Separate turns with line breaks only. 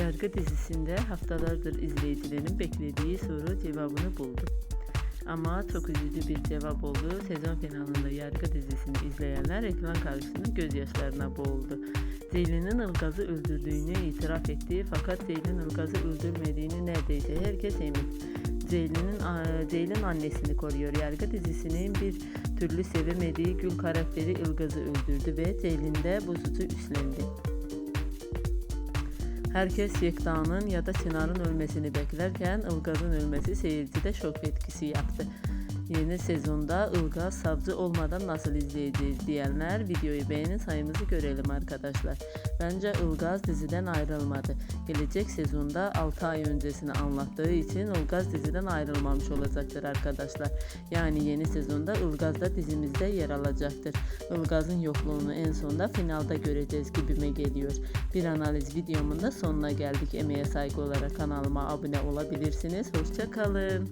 Yargı dizisinde haftalardır izleyicilerin beklediği soru cevabını buldu. Ama çok üzücü bir cevap oldu. Sezon finalinde Yargı dizisini izleyenler ekran karşısında gözyaşlarına boğuldu. Zeylin'in Ilgaz'ı öldürdüğünü itiraf etti fakat Zeylin Ilgaz'ı öldürmediğini neredeyse herkes emin. Zeylin'in Ceylin annesini koruyor. Yargı dizisinin bir türlü sevemediği Gül karakteri Ilgaz'ı öldürdü ve Ceylin de bu suçu üstlendi. Herkes Yekta'nın ya da Çınar'ın ölmesini beklerken Ilgaz'ın ölmesi seyircide şok etkisi yaptı. Yeni sezonda Ilgaz savcı olmadan nasıl izleyeceğiz diyenler videoyu beğenin sayımızı görelim arkadaşlar. Bence Ilgaz diziden ayrılmadı. Gelecek sezonda 6 ay öncesini anlattığı için Ilgaz diziden ayrılmamış olacaktır arkadaşlar. Yani yeni sezonda Ilgaz da dizimizde yer alacaktır. Ilgaz'ın yokluğunu en sonda finalda göreceğiz gibime geliyor. Bir analiz videomun da sonuna geldik. Emeğe saygı olarak kanalıma abone olabilirsiniz. Hoşçakalın.